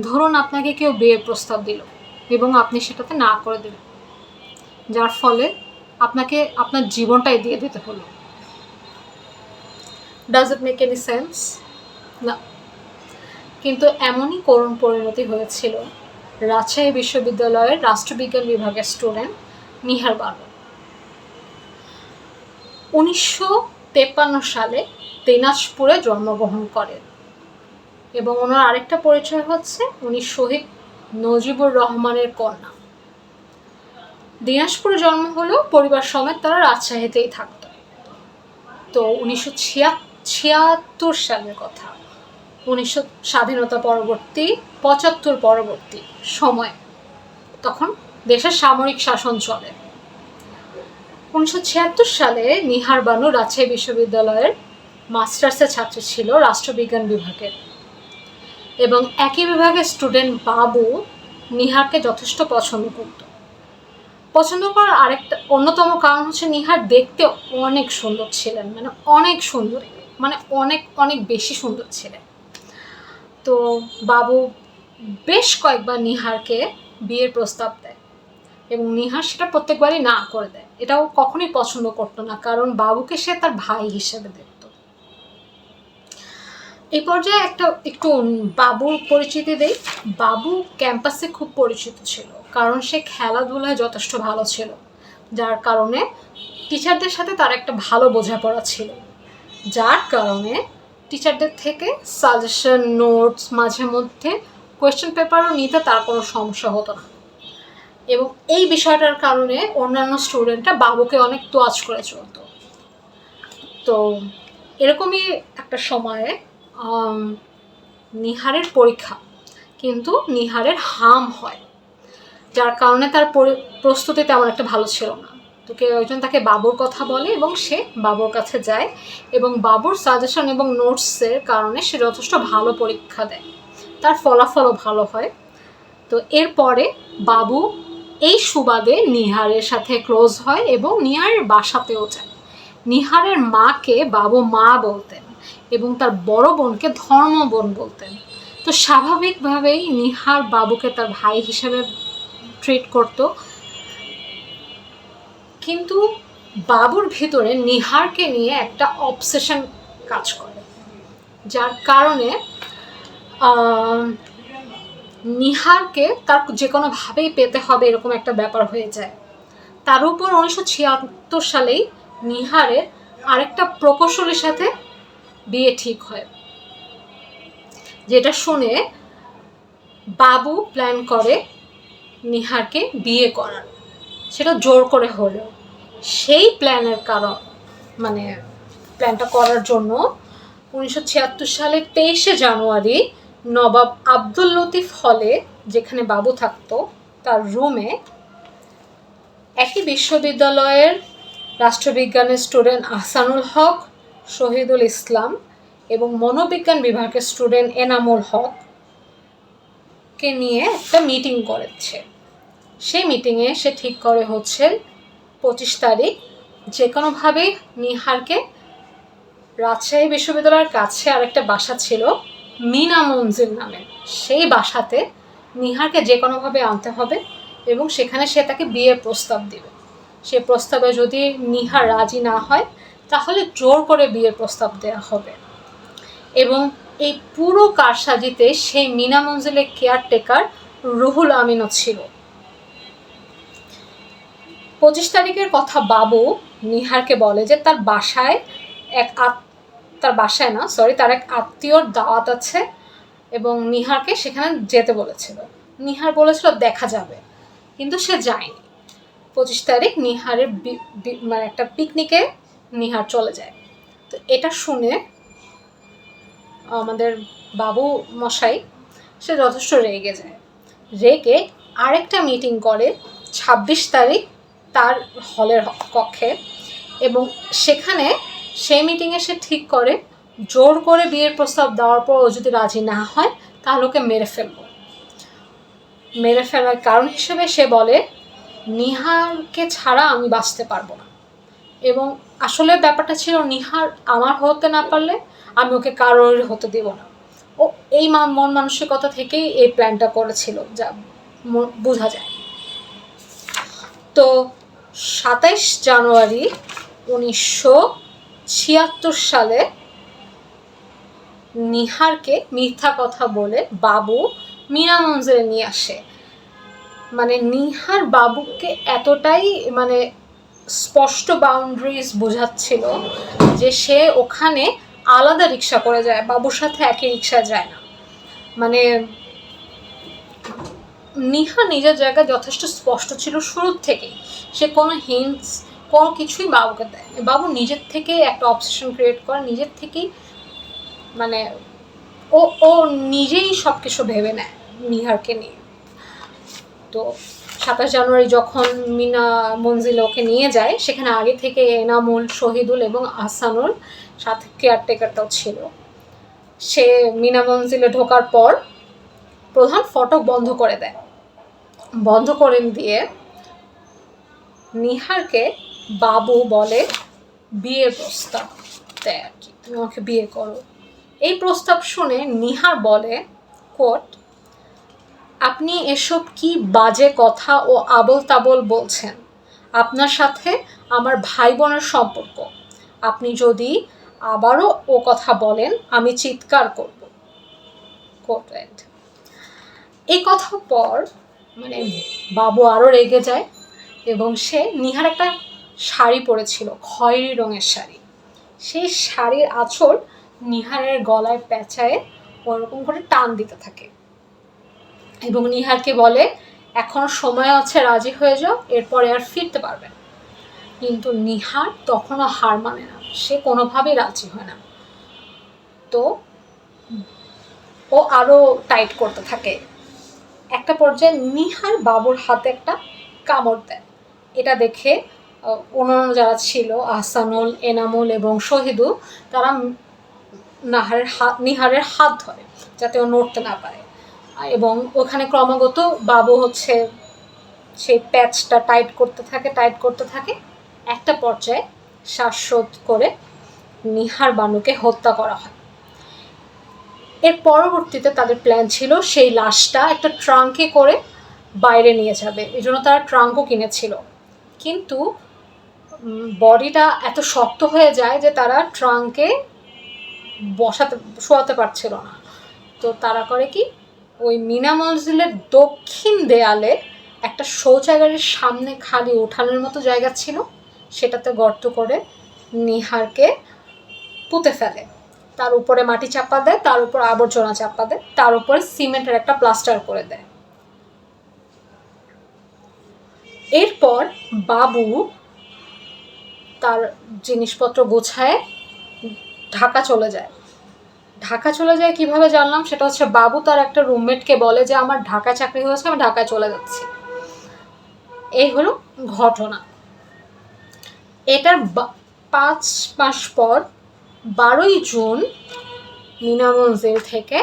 ধরুন আপনাকে কেউ বিয়ের প্রস্তাব দিল এবং আপনি সেটাতে না করে দিলেন। যার ফলে আপনাকে আপনার জীবনটাই দিয়ে দিতে হলো। Does it make any sense না। কিন্তু এমনই করুণ পরিণতি হয়েছিল রাজশাহী বিশ্ববিদ্যালয়ের রাষ্ট্রবিজ্ঞান বিভাগের স্টুডেন্ট নিহার বানু। উনিশশো সালে দিনাজপুরে জন্মগ্রহণ করেন। এবং ওনার আরেকটা পরিচয় হচ্ছে উনি শহীদ নজিবুর রহমানের কন্যা। দিনাজপুরে জন্ম হলেও পরিবার সমেত তারা রাজশাহীতেই থাকতো। তো উনিশশো ছিয়াত্তর সালের কথা। উনিশশো স্বাধীনতা পরবর্তী, পঁচাত্তর পরবর্তী সময় তখন দেশের সামরিক শাসন চলে। উনিশশো ছিয়াত্তর সালে নিহার বানু রাজশাহী বিশ্ববিদ্যালয়ের মাস্টার্সের ছাত্র ছিল রাষ্ট্রবিজ্ঞান বিভাগের। এবং একই বিভাগের স্টুডেন্ট বাবু নিহারকে যথেষ্ট পছন্দ করত। পছন্দ করার আরেকটা অন্যতম কারণ হচ্ছে নিহার দেখতে অনেক সুন্দর ছিলেন মানে অনেক সুন্দর মানে অনেক অনেক বেশি সুন্দর ছিলেন। তো বাবু বেশ কয়েকবার নিহারকে বিয়ের প্রস্তাব দেয় এবং নিহার সেটা প্রত্যেকবারই না করে দেয়। এটাও কখনোই পছন্দ করতো না, কারণ বাবুকে সে তার ভাই হিসেবে দেখত। এই পর্যায়ে একটা একটু বাবুর পরিচিতি দেই। বাবু ক্যাম্পাসে খুব পরিচিত ছিল, কারণ সে খেলাধুলায় যথেষ্ট ভালো ছিল, যার কারণে টিচারদের সাথে তার একটা ভালো বোঝাপড়া ছিল। যার কারণে টিচারদের থেকে সাজেশন নোটস মাঝে মধ্যে কোয়েশ্চেন পেপারও নিতে তার কোনো সমস্যা হতো না। এবং এই বিষয়টার কারণে অন্যান্য স্টুডেন্টরা বাবুকে অনেক তোয়াজ করে চলতো। তো এরকমই একটা সময়ে নিহারের পরীক্ষা। কিন্তু নিহারের হাম হয়। যার কারণে তার প্রস্তুতি তেমন একটা ভালো ছিল না। তো কেউ একজন তাকে বাবুর কথা বলে এবং সে বাবুর কাছে যায় এবং বাবুর সাজেশন এবং নোটসের কারণে সে যথেষ্ট ভালো পরীক্ষা দেয়। তার ফলাফলও ভালো হয়। তো এরপরে বাবু এই সুবাদে নিহারের সাথে ক্লোজ হয় এবং নিহারের বাসাতেও যায়। নিহারের মাকে বাবু মা বলতেন এবং তার বড় বোনকে ধর্ম বোন বলতেন। তো স্বাভাবিকভাবেই নিহার বাবুকে তার ভাই হিসেবে ট্রিট করতো। কিন্তু বাবুর ভিতরে নিহারকে নিয়ে একটা অবসেশন কাজ করে। যার কারণে নিহারকে তার যে কোনোভাবেই পেতে হবে এরকম একটা ব্যাপার হয়ে যায়। তার উপর উনিশশো ছিয়াত্তর সালেই নিহারের আরেকটা প্রকৌশলীর সাথে বিয়ে ঠিক হয়। যেটা শুনে বাবু প্ল্যান করে নিহারকে বিয়ে করার। সেটা জোর করে হলেও সেই প্ল্যানের কারণ মানে প্ল্যানটা করার জন্য উনিশশো ছিয়াত্তর তেইশে জানুয়ারি নবাব আব্দুল লতিফ হলে যেখানে বাবু থাকতো, তার রুমে একই বিশ্ববিদ্যালয়ের রাষ্ট্রবিজ্ঞানের স্টুডেন্ট আহসানুল হক শহীদুল ইসলাম এবং মনোবিজ্ঞান বিভাগের স্টুডেন্ট এনামুল হক কে নিয়ে একটা মিটিং করেছে। সেই মিটিংয়ে সে ঠিক করে হচ্ছে পঁচিশ তারিখ। যে কোনোভাবেই নিহারকে রাজশাহী বিশ্ববিদ্যালয়ের কাছে আরেকটা বাসা ছিল মিনা মঞ্জিল নামে। সেই বাসাতে নিহারকে যে কোনোভাবে আনতে হবে এবং সেখানে সে তাকে বিয়ের প্রস্তাব দিবে। সে প্রস্তাবে যদি নিহার রাজি না হয় তাহলে জোর করে বিয়ের প্রস্তাব দেওয়া হবে। এবং এই পুরো কারসাজিতে সেই মিনা মঞ্জিলের কেয়ারটেকার রুহুল আমিনও ছিল। পঁচিশ তারিখের কথা বাবু নিহারকে বলে যে তার বাসায় এক তার বাসায় না সরি তার এক আত্মীয়র দাওয়াত আছে এবং নিহারকে সেখানে যেতে বলেছিল। নিহার বলেছিল, দেখা যাবে। কিন্তু সে যায়নি। পঁচিশ তারিখ নিহারের মানে একটা পিকনিকে নিহার চলে যায়। তো এটা শুনে আমাদের বাবু মশাই, সে যথেষ্ট রেগে যায়। রেগে আরেকটা মিটিং করে ছাব্বিশ তারিখ তার হলের কক্ষে এবং সেখানে সেই মিটিংয়ে সে ঠিক করে জোর করে বিয়ের প্রস্তাব দেওয়ার পর ও যদি রাজি না হয় তাহলে ওকে মেরে ফেলব। মেরে ফেলার কারণ হিসেবে সে বলে, নিহারকে ছাড়া আমি বাঁচতে পারব না। এবং আসলে ব্যাপারটা ছিল, নিহার আমার হতে না পারলে আমি ওকে কারোর হতে দেব না। ও এই মন মানসিকতা থেকেই এই প্ল্যানটা করেছিল, যা বোঝা যায়। তো সাতাইশ জানুয়ারি উনিশশো ছিয়াত্তর সালে নিহারকে মিথ্যা কথা বলে বাবু মীনা মঞ্জিলে নিয়ে আসে। মানে নিহার বাবুকে এতটাই মানে স্পষ্ট বাউন্ডারিজ বোঝাচ্ছিল যে সে ওখানে আলাদা রিক্সা করে যায়, বাবুর সাথে একই রিক্সা যায় না। মানে নিহা নিজের জায়গা যথেষ্ট স্পষ্ট ছিল শুরুর থেকেই। সে কোনো হিন্টস কোনো কিছুই বাবুকে দেয় বাবু নিজের থেকেই একটা অবসেশন ক্রিয়েট করে, নিজের থেকেই মানে ও ও নিজেই সব কিছু ভেবে নেয় নিহারকে নিয়ে। তো সাতাশ জানুয়ারি যখন মিনা মঞ্জিল ওকে নিয়ে যায়, সেখানে আগে থেকে এনামুল, শহীদুল এবং আহসানুল সাথে কেয়ারটেকারটাও ছিল। সে মিনা মঞ্জিলে ঢোকার পর প্রধান ফটক বন্ধ করে দেয়। বন্ধ করে দিয়ে নিহারকে বাবু বলে বিয়ের প্রস্তাব দেয় আর কি। তুমি আমাকে বিয়ে করো। এই প্রস্তাব শুনে নিহার বলে, কোট আপনি এসব কি বাজে কথা ও আবল তাবল বলছেন? আপনার সাথে আমার ভাই বোনের সম্পর্ক। আপনি যদি আবারও ও কথা বলেন, আমি চিৎকার করব। কোট এই কথার পর মানে বাবু আরও রেগে যায় এবং সে নিহার একটা শাড়ি পরেছিল, খয়েরি রঙের শাড়ি। সেই শাড়ির আঁচল নিহারের গলায় পেঁচায় ওরকম করে টান দিতে থাকে। এবং নিহারকে বলে, এখন সময় আছে, রাজি হয়ে যাও, এরপরে আর ফিরতে পারবে। কিন্তু নিহার তখনও হার মানে না, সে কোনোভাবেই রাজি হয় না। তো ও আরও টাইট করতে থাকে। একটা পর্যায়ে নিহার বাবুর হাতে একটা কামড় দেয়। এটা দেখে অন্যান্য যারা ছিল, আহসানুল, এনামুল এবং শহীদু, তারা নাহারের হাত নিহারের হাত ধরে, যাতে ও নড়তে না পারে। এবং ওখানে ক্রমাগত বাবু হচ্ছে সেই প্যাচটা টাইট করতে থাকে, টাইট করতে থাকে। একটা পর্যায়ে শ্বাসরোধ করে নিহার বানুকে হত্যা করা হয়। এর পরবর্তীতে তাদের প্ল্যান ছিল সেই লাশটা একটা ট্রাঙ্কে করে বাইরে নিয়ে যাবে, এই জন্য তারা ট্রাঙ্কও কিনেছিল। কিন্তু বডিটা এত শক্ত হয়ে যায় যে তারা ট্রাঙ্কে বসাতে, শোয়াতে পারছিল না। তো তারা করে কি ওই মিনা মসজিদের দক্ষিণ দেয়ালে একটা শৌচাগারের সামনে খালি ওঠানোর মতো জায়গা ছিল, সেটাতে গর্ত করে নিহারকে পুঁতে ফেলে। তার উপরে মাটি চাপা দেয়, তার উপর আবর্জনা চাপা দেয়, তার উপরে সিমেন্টের একটা প্লাস্টার করে দেয়। এরপর বাবু তার জিনিসপত্র গোছায় ঢাকা চলে যায়। ঢাকা চলে যায় কীভাবে জানলাম? সেটা হচ্ছে বাবু তার একটা রুমমেটকে বলে যে, আমার ঢাকা চাকরি হয়েছে আমি ঢাকায় চলে যাচ্ছি। এই হলো ঘটনা। এটার পাঁচ মাস পর বারোই জুন মিনা মঞ্জিল থেকে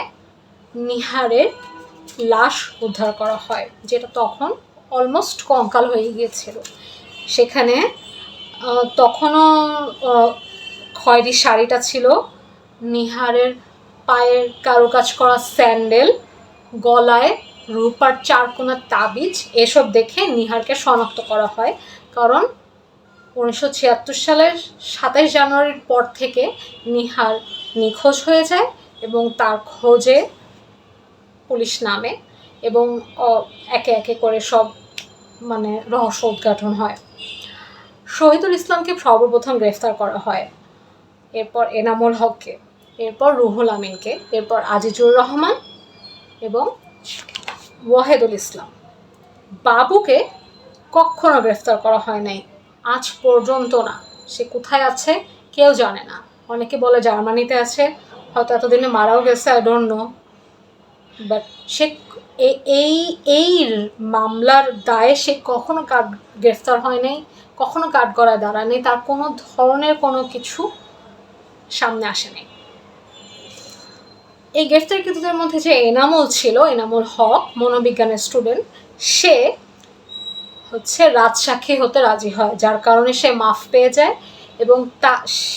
নিহারের লাশ উদ্ধার করা হয়, যেটা তখন অলমোস্ট কঙ্কাল হয়ে গিয়েছিল। সেখানে তখনও খয়েরি শাড়িটা ছিল নিহারের পায়ের কারুকাজ করা স্যান্ডেল, গলায় রূপার চারকোনার তাবিজ, এসব দেখে নিহারকে শনাক্ত করা হয়। কারণ উনিশশো ছিয়াত্তর সালের সাতাইশ জানুয়ারির পর থেকে নিহার নিখোঁজ হয়ে যায় এবং তার খোঁজে পুলিশ নামে এবং একে একে করে সব মানে রহস্য উদ্ঘাটন হয়। শহীদুল ইসলামকে সর্বপ্রথম গ্রেফতার করা হয়। এরপর এনামুল হককে এরপর রুহুল আমিনকে, এরপর আজিজুর রহমান এবং ওয়াহেদুল ইসলাম। বাবুকে কখনো গ্রেফতার করা হয় নাই। আজ পর্যন্ত না। সে কোথায় আছে কেউ জানে না। অনেকে বলে জার্মানিতে আছে। হয়তো এতদিনে মারাও গেছে আই ডোন্ট নো বাট সে এই এই মামলার দায়ে সে কখনো কাঠ গ্রেফতার হয় নাই, কখনো কাঠগড়ায় দাঁড়ায়নি তার কোনো ধরনের কোনো কিছু সামনে আসেনি এই গ্রেফতার গ্রেফতারকৃতদের মধ্যে যে এনামুল ছিল, এনামুল হক, মনোবিজ্ঞানের স্টুডেন্ট সে হচ্ছে রাজসাক্ষী হতে রাজি হয়, যার কারণে সে মাফ পেয়ে যায় এবং তা,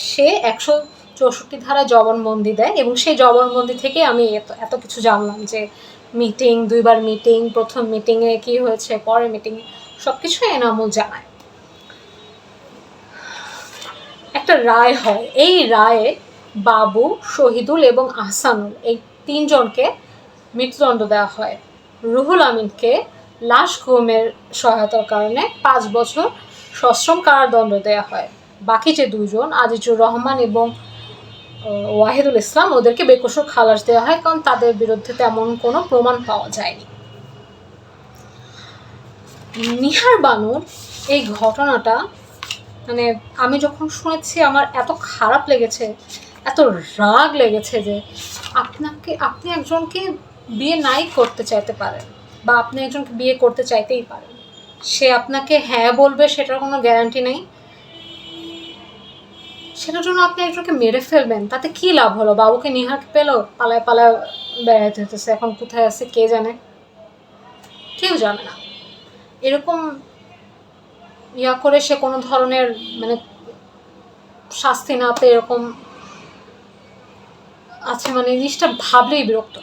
সে একশো চৌষট্টি ধারা জবানবন্দি দেয় এবং সেই জবানবন্দি থেকে আমি এত এত কিছু জানলাম যে মিটিং দুইবার মিটিং প্রথম মিটিংয়ে কী হয়েছে পরের মিটিংয়ে সব কিছু এনামুল জানায়। একটা রায় হয়, এই রায়ে বাবু, শহীদুল এবং আহসানুল, এই তিনজনকে মৃত্যুদণ্ড দেওয়া হয়। রুহুল আমিনকে লাশ ঘুমের সহায়তার কারণে পাঁচ বছর সশ্রম কারাদণ্ড দেওয়া হয়। বাকি যে দুজন আজিজুর রহমান এবং ওয়াহিদুল ইসলাম, ওদেরকে বেকসুর খালাস দেওয়া হয় কারণ তাদের বিরুদ্ধে তেমন কোনো প্রমাণ পাওয়া যায়নি। নিহার বানুর এই ঘটনাটা মানে আমি যখন শুনেছি, আমার এত খারাপ লেগেছে এত রাগ লেগেছে যে আপনাকে, আপনি একজনকে বিয়ে নাই করতে চাইতে পারেন বা আপনি একজনকে বিয়ে করতে চাইতেই পারেন। সে আপনাকে হ্যাঁ বলবে, সেটার কোনো গ্যারান্টি নেই। সেটার জন্য আপনি একজনকে মেরে ফেলবেন, তাতে কি লাভ হলো? বাবুকে নিহারকে পেল, পালায় পালায় বেড়াইতে হতেছে এখন কোথায় আছে কে জানে? কেউ জানে না। এরকম ইয়া করে সে কোনো ধরনের মানে শাস্তি না পেয়ে এরকম আছে মানে জিনিসটা ভাবলেই বিরক্ত